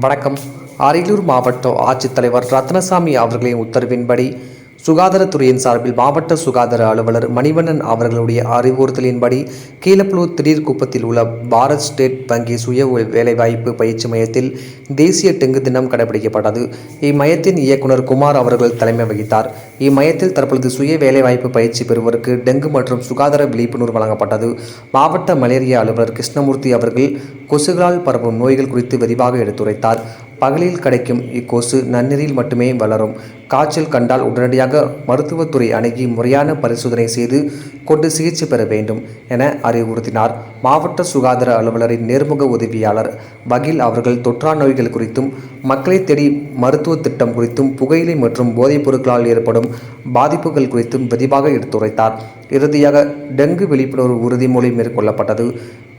வணக்கம். அரியலூர் மாவட்ட ஆட்சித்தலைவர் ரத்னசாமி அவர்களின் உத்தரவின்படி சுகாதாரத்துறையின் சார்பில் மாவட்ட சுகாதார அலுவலர் மணிவண்ணன் அவர்களுடைய அறிவுறுத்தலின்படி கீழப்பலூர் திடீர் குப்பத்தில் உள்ள பாரத் ஸ்டேட் வங்கி சுய வேலைவாய்ப்பு பயிற்சி மையத்தில் தேசிய டெங்கு தினம் கடைபிடிக்கப்பட்டது. இம்மையத்தின் இயக்குனர் குமார் அவர்கள் தலைமை வகித்தார். இம்மையத்தில் தற்பொழுது சுய வேலைவாய்ப்பு பயிற்சி பெறுவோருக்கு டெங்கு மற்றும் சுகாதார விழிப்புணர்வு வழங்கப்பட்டது. மாவட்ட மலேரியா அலுவலர் கிருஷ்ணமூர்த்தி அவர்கள் கொசுகளால் பரவும் நோய்கள் குறித்து விரிவாக எடுத்துரைத்தார். பகலில் கிடைக்கும் இக்கொசு நன்னீரில் மட்டுமே வளரும். காய்ச்சல் கண்டால் உடனடியாக மருத்துவத்துறை அணுகி முறையான பரிசோதனை செய்து கொண்டு சிகிச்சை பெற வேண்டும் என அறிவுறுத்தினார். மாவட்ட சுகாதார அலுவலரின் நேர்முக உதவியாளர் பகில் அவர்கள் தொற்றா நோய்கள் குறித்தும் மக்களை தேடி மருத்துவ திட்டம் குறித்தும் புகையிலை மற்றும் போதைப் பொருட்களால் ஏற்படும் பாதிப்புகள் குறித்தும் விரிவாக எடுத்துரைத்தார். இறுதியாக டெங்கு விழிப்புணர்வு உறுதிமொழி மேற்கொள்ளப்பட்டது.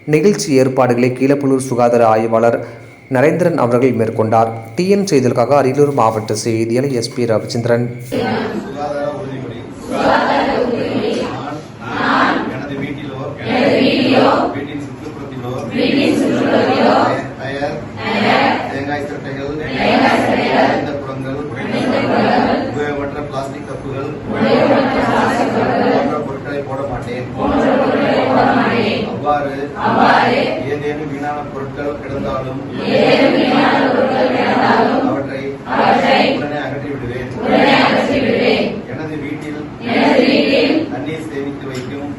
நிகழ்ச்சி ஏற்பாடுகளை கீழப்பலூர் சுகாதார ஆய்வாளர் நரேந்திரன் அவர்கள் மேற்கொண்டார். டிஎன் செய்திகளுக்காக அரியலூர் மாவட்ட செய்தியாளர் எஸ்பி ரவிச்சந்திரன். சுகாதார உறுதிமொழி அவ்வாறு ஏதேனும் வீணான பொருட்கள் கிடந்தாலும் அவற்றை உடனே அகற்றிவிடுவேன் எனது வீட்டில் தண்ணீர் சேமித்து வைக்கும்